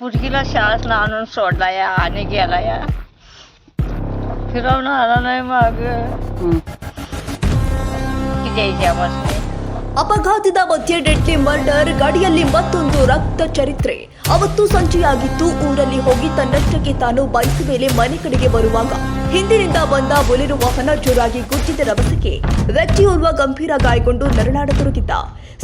पुरगीला शाळेत आणून सोडला या आणि गेला या. फिरवणं आला नाही माग. की द्यायच्या मस्त ಅಪಘಾತದ ಮಧ್ಯೆ ಡೆಡ್ಲಿ ಮರ್ಡರ್, ಗಾಡಿಯಲ್ಲಿ ಮತ್ತೊಂದು ರಕ್ತ ಚರಿತ್ರೆ. ಅವತ್ತು ಸಂಜೆಯಾಗಿತ್ತು, ಊರಲ್ಲಿ ಹೋಗಿ ತನ್ನಷ್ಟಕ್ಕೆ ತಾನು ಬೈಕ್ ಮೇಲೆ ಮನೆ ಕಡೆಗೆ ಬರುವಾಗ. ಹಿಂದಿನಿಂದ ಬಂದ ಬೊಲೆರೋ ವಾಹನ ಜೋರಾಗಿ ಗುದ್ದಿದ ರಭಸಕ್ಕೆ ವ್ಯಕ್ತಿಯೋರ್ವ ಗಂಭೀರ ಗಾಯಗೊಂಡು ನರಳಾಡತೊಡಗಿದ್ದ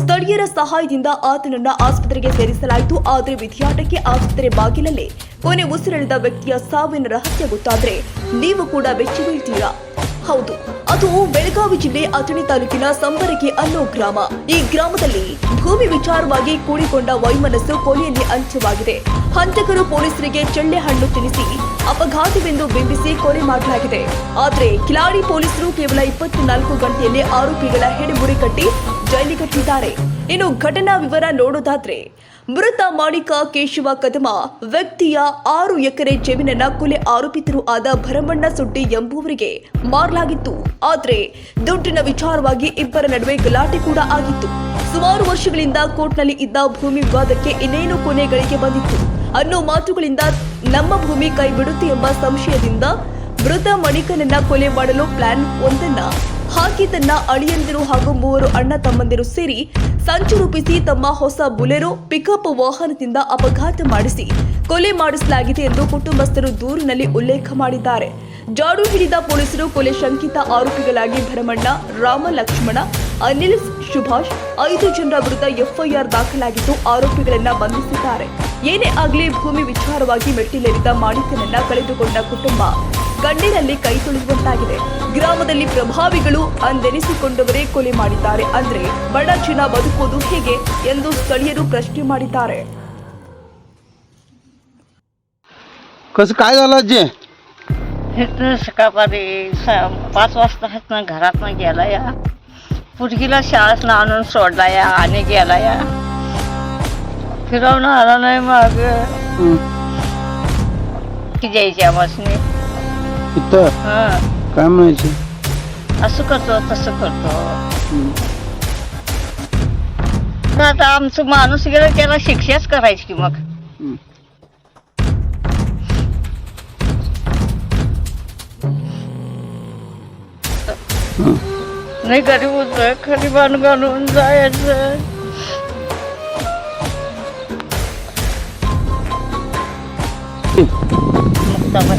ಸ್ಥಳೀಯರ ಸಹಾಯದಿಂದ ಆತನನ್ನ ಆಸ್ಪತ್ರೆಗೆ ಸೇರಿಸಲಾಯಿತು, ಆದರೆ ವಿಧಿಯಾಟಕ್ಕೆ ಆಸ್ಪತ್ರೆ ಬಾಗಿಲಲ್ಲೇ ಕೊನೆ ಉಸಿರೆಳೆದ ವ್ಯಕ್ತಿಯ ಸಾವಿನ ರಹಸ್ಯ ಗೊತ್ತಾದ್ರೆ ನೀವು ಕೂಡ ಬೆಚ್ಚಿ ಬೀಳ್ತೀರಾ ಹೌದು, ಅದು ಬೆಳಗಾವಿ ಜಿಲ್ಲೆ ಅಥಣಿ ತಾಲೂಕಿನ ಸಂಬರಗಿ ಅನ್ನೋ ಗ್ರಾಮ. ಈ ಗ್ರಾಮದಲ್ಲಿ ಭೂಮಿ ವಿಚಾರವಾಗಿ ಕೂಡಿಕೊಂಡ ವೈಮನಸ್ಸು ಕೊಲೆಯಲ್ಲಿ ಅಂತ್ಯವಾಗಿದೆ. ಹಂತಕರು ಪೊಲೀಸರಿಗೆ ಚಳ್ಳೆ ಹಣ್ಣು ತಿನ್ನಿಸಿ ಅಪಘಾತವೆಂದು ಬಿಂಬಿಸಿ ಕೊಲೆ ಮಾಡಲಾಗಿದೆ. ಆದರೆ ಕಿಲಾಡಿ ಪೊಲೀಸರು ಕೇವಲ ಇಪ್ಪತ್ನಾಲ್ಕು ಗಂಟೆಯಲ್ಲಿ ಆರೋಪಿಗಳ ಹೆಡೆಮುರಿ ಕಟ್ಟಿ ಜೈಲಿಗಟ್ಟಿದ್ದಾರೆ. ಇನ್ನು ಘಟನಾ ವಿವರ ನೋಡೋದಾದ್ರೆ ಮೃತ ಮಾಣಿಕ ಕೇಶವ ಕದಮ ವ್ಯಕ್ತಿಯ ಆರು ಎಕರೆ ಜಮೀನನ್ನ ಕೊಲೆ ಆರೋಪಿತರು ಆದ ಭರಮಣ್ಣ ಸುಡ್ಡಿ ಎಂಬುವರಿಗೆ ಮಾರಲಾಗಿತ್ತು. ಆದರೆ ದುಡ್ಡಿನ ವಿಚಾರವಾಗಿ ಇಬ್ಬರ ನಡುವೆ ಗಲಾಟೆ ಕೂಡ ಆಗಿತ್ತು. ಸುಮಾರು ವರ್ಷಗಳಿಂದ ಕೋರ್ಟ್ನಲ್ಲಿ ಇದ್ದ ಭೂಮಿ ವಿವಾದಕ್ಕೆ ಇನ್ನೇನು ಕೊನೆಗಳಿಗೆ ಬಂದಿತ್ತು. ಅನ್ನೋ ಮಾತುಗಳಿಂದ ನಮ್ಮ ಭೂಮಿ ಕೈ ಬಿಡುತ್ತೆ ಎಂಬ ಸಂಶಯದಿಂದ ಮೃತ ಮಣಿಕನನ್ನ ಕೊಲೆ ಮಾಡಲು ಪ್ಲಾನ್ ಒಂದನ್ನ ಹಾಕಿ ತನ್ನ ಅಳಿಯಂದಿರು ಹಾಗೂ ಮೂವರು ಅಣ್ಣ ತಮ್ಮಂದಿರು ಸೇರಿ ಸಂಚು ರೂಪಿಸಿ ತಮ್ಮ ಹೊಸ ಬುಲೆರೋ, ಪಿಕಪ್ ವಾಹನದಿಂದ ಅಪಘಾತ ಮಾಡಿಸಿ ಕೊಲೆ ಮಾಡಿಸಲಾಗಿದೆ ಎಂದು ಕುಟುಂಬಸ್ಥರು ದೂರಿನಲ್ಲಿ ಉಲ್ಲೇಖ ಮಾಡಿದ್ದಾರೆ. ಜಾಡು ಹಿಡಿದ ಪೊಲೀಸರು ಕೊಲೆ ಶಂಕಿತ ಆರೋಪಿಗಳಾಗಿ ಭರಮಣ್ಣ, ರಾಮ ಲಕ್ಷ್ಮಣ ಅನಿಲ್ ಸುಭಾಷ್ ಐದು ಜನರ ವಿರುದ್ಧ ಎಫ್ಐಆರ್ ದಾಖಲಾಗಿದ್ದು ಆರೋಪಿಗಳನ್ನ ಬಂಧಿಸಿದ್ದಾರೆ. ಏನೇ ಆಗಲಿ ಭೂಮಿ ವಿಚಾರವಾಗಿ ಮೆಟ್ಟಿಲೇರಿದ ಮಾಣಿಕನನ್ನ ಕಳೆದುಕೊಂಡ ಕುಟುಂಬ. ಕಣ್ಣೀರಲ್ಲಿ ಕೈ ತೊಳೆಯುವಂತಾಗಿದೆ ಗ್ರಾಮದಲ್ಲಿ ಪ್ರಭಾವಿಗಳು ಅಂದೆನಿಸಿಕೊಂಡವರೇ ಕೊಲೆ ಮಾಡಿದ್ದಾರೆ ಅಂದ್ರೆ ಬಡ ಜನ ಬದುಕುವುದು ಹೇಗೆ ಎಂದು ಸ್ಥಳೀಯರು ಪ್ರಶ್ನೆ ಮಾಡಿದ್ದಾರೆ कसं काय झालं आजी इथनं सकाळपारी स- पाच वाजता इथनं घरातनं गेला या पुरगीला शाळेत आणून सोडला या आणि गेला या फिरवणं आला नाही माग की द्यायच्या मसने इथं? हं. काय म्हणायचं? असं करतो तसं करतो. तर आता आमचं माणूस गेला त्याला शिक्षाच करायची की मग. नाही गरीब होतं खाली बाण घालून जायचं. तेव्हा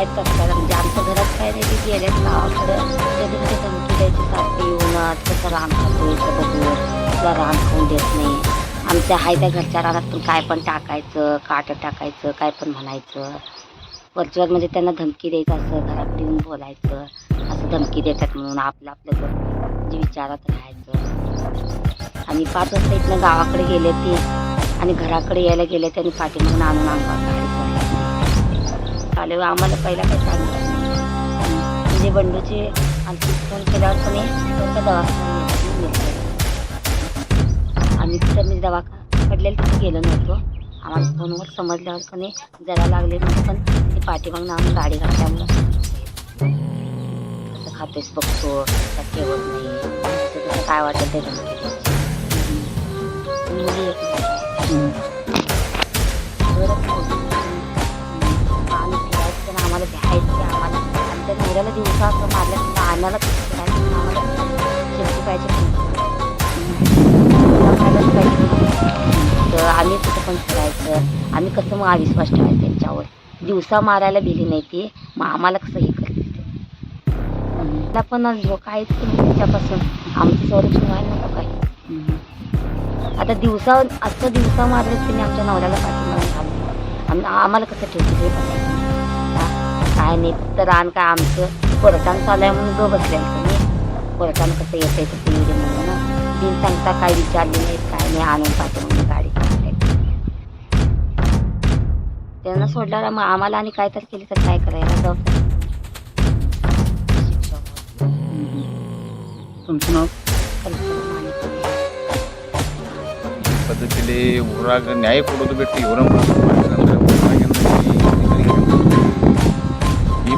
काय करतात म्हणजे आमच्या घरात काय नाही ते गेल्यात गावाकडं. कधी कधी धमकी द्यायची सारखं येऊन कसं रान खातो इथं बघून. तुला रान खाऊन देत नाही. आमच्या हाय त्या घरच्या रानात पण काय पण टाकायचं काटं टाकायचं काय पण म्हणायचं. वरच्यावर म्हणजे त्यांना धमकी द्यायचं असं घराकडे येऊन बोलायचं. असं धमकी देतात म्हणून आपलं आपलं घर म्हणजे विचारात राहायचं. आणि पाच वाजता इथनं गावाकडे गेले ते. आणि घराकडे यायला गेले त्यांनी पाठीमागून आणून अंगावर गाडी आले आम्हाला पहिला काही सांगितलं म्हणजे बंडूचे आणखी फोन केल्यावर पण त्यांचा दवाखाना आम्ही तिथं म्हणजे मी दवाखाना पडलेलं तिथे गेलो नव्हतो. आम्हाला फोनवर समजल्यावर पण जरा लागले म्हणून पण ते पाठीमागून आम्ही गाडी घातल्यामुळं कसं खातेस बघतो का ठेवत नाही. काय वाटत ते मुली पण आम्हाला आणि त्या आम्हाला दिवसा असं मारलं आम्हाला कसं आम्हाला पाहिजे पाहिजे तर आम्ही कुठं पण फिरायचं आम्ही कसं मग अविश्वास ठेवायचा त्यांच्यावर दिवसा मारायला भिली नाही ती मग आम्हाला कसं हे करते मला पण धोका आहेच की त्याच्यापासून आमचं संरक्षण व्हायला नको काय आता दिवसा असं दिवसा मारलं तिने आमच्या नवऱ्याला पाठिंबा घालून आम्हाला कसं ठेवतो हे बघायचं. काय नाही फक्त रान काय आमचं कोर्टानं चालू आहे म्हणून गं बसले तुम्ही कोर्टानं कसं येतं तसं येऊ दे म्हणून ना बिन सांगता काय विचारले नाहीत काय नाही आणून पाहतो म्हणून गाडी काढली. त्यांना सोडल्यावर मग आम्हाला आणि काय तर केली तर काय करायला जाऊ शिक्षा तुमचं नाव ಪದ್ಧತಿಲಿ ಊರಾಗ ನ್ಯಾಯ ಕೊಡೋದು ಬಿಟ್ಟು ಇವರ ಮಾಡಿದ್ರೆ ಊರಾಗಿಂದ ಈ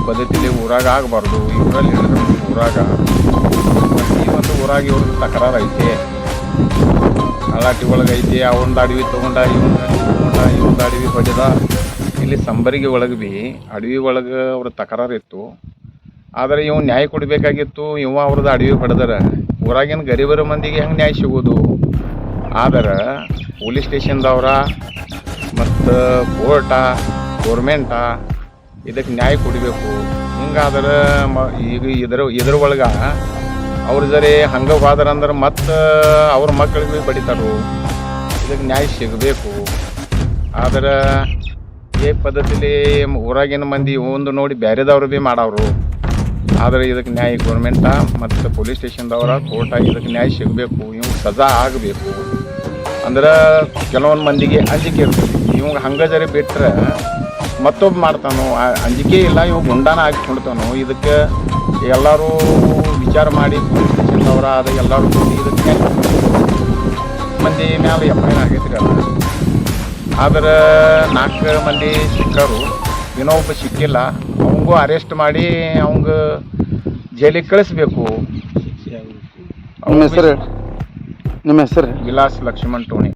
ಪದ್ಧತಿಲಿ ಊರಾಗ ಆಗಬಾರ್ದು. ಇವರಲ್ಲಿ ಊರಾಗ. ಈ ಒಂದು ಊರಾಗ ಇವ್ರದ್ದು ತಕರಾರು ಐತೆ. ಅಲಾಟಿ ಒಳಗೆ ಐತಿ ಅವನ ಅಡವಿ ತೊಗೊಂಡ ಇವನ ತೊಗೊಂಡ ಇವಂದು ಅಡವಿ ಹೊಡೆದ. ಇಲ್ಲಿ ಸಂಬರಿಗೆ ಒಳಗೆ ಭೀ ಅಡವಿ ಒಳಗೆ ಅವ್ರ ತಕರಾರು ಇತ್ತು. ಆದರೆ ಇವ್ ನ್ಯಾಯ ಕೊಡಬೇಕಾಗಿತ್ತು ಇವ ಅವ್ರದ್ದು ಅಡವಿ ಹೊಡೆದರ. ಊರಾಗಿನ ಗರೀಬರ ಮಂದಿಗೆ ಹೆಂಗೆ ನ್ಯಾಯ ಸಿಗೋದು ಆದರೆ ಪೊಲೀಸ್ ಸ್ಟೇಷನ್ದವ್ರ ಮತ್ತು ಕೋರ್ಟ, ಗೋರ್ಮೆಂಟ ಇದಕ್ಕೆ ನ್ಯಾಯ ಕೊಡಬೇಕು. ಹಿಂಗಾದ್ರೆ ಮ, ಈಗ ಇದರ, ಇದ್ರ ಒಳಗೆ ಅವ್ರ ಜರಿ ಹಂಗೆ ಹೋದ್ರಂದ್ರೆ ಮತ್ತು ಅವ್ರ ಮಕ್ಕಳಿಗೆ ಬಡಿತಾರು. ಇದಕ್ಕೆ ನ್ಯಾಯ ಸಿಗಬೇಕು. ಆದ್ರೆ ಈ ಪದ್ಧತಿಲಿ ಊರಾಗಿನ ಮಂದಿ ಒಂದು ನೋಡಿ ಬೇರೆದವ್ರು ಭೀ ಮಾಡವ್ರು. ಆದರೆ ಇದಕ್ಕೆ ನ್ಯಾಯ ಗೌರ್ಮೆಂಟ ಮತ್ತು ಪೊಲೀಸ್ ಸ್ಟೇಷನ್ದವರ ಕೋರ್ಟ ಇದಕ್ಕೆ ನ್ಯಾಯ ಸಿಗಬೇಕು. ಇವ್ಗೆ ಸಜಾ ಆಗಬೇಕು. ಅಂದ್ರೆ ಕೆಲವೊಂದು ಮಂದಿಗೆ ಅಂಜಿಕೆ ಇರ್ತದೆ ಇವಂಗೆ ಹಂಗೆ ಜರಿ ಬಿಟ್ರೆ ಮತ್ತೊಬ್ಬ ಮಾಡ್ತಾನೋ ಅಂಜಿಕೆ ಇಲ್ಲ ಇವು ಗುಂಡಾನ ಹಾಕಿಕೊಡ್ತಾನೋ ಇದಕ್ಕೆ ಎಲ್ಲರೂ ವಿಚಾರ ಮಾಡಿ ಪೊಲೀಸ್ ಸ್ಟೇಷನ್ದವರ ಅದು ಎಲ್ಲರೂ ಇದಕ್ಕೆ. ಮಂದಿ ಮ್ಯಾಲೆ ಎಫ್ ಐ ಆರ್ ಆಗೈತ್ರಿ ಅಲ್ಲ ಆದ್ರೆ ನಾಲ್ಕು ಮಂದಿ ಸಿಕ್ಕರು ಒಬ್ಬ ಸಿಕ್ಕಿಲ್ಲ. ಅವಂಗೂ ಅರೆಸ್ಟ್ ಮಾಡಿ ಅವಂಗ ಜೈಲಿಗೆ ಕಳಿಸ್ಬೇಕು. ಅವನ ಹೆಸರು? ನಿಮ್ಮ ಹೆಸರು? ವಿಲಾಸ್ ಲಕ್ಷ್ಮಣ್ ಟೋಣಿ.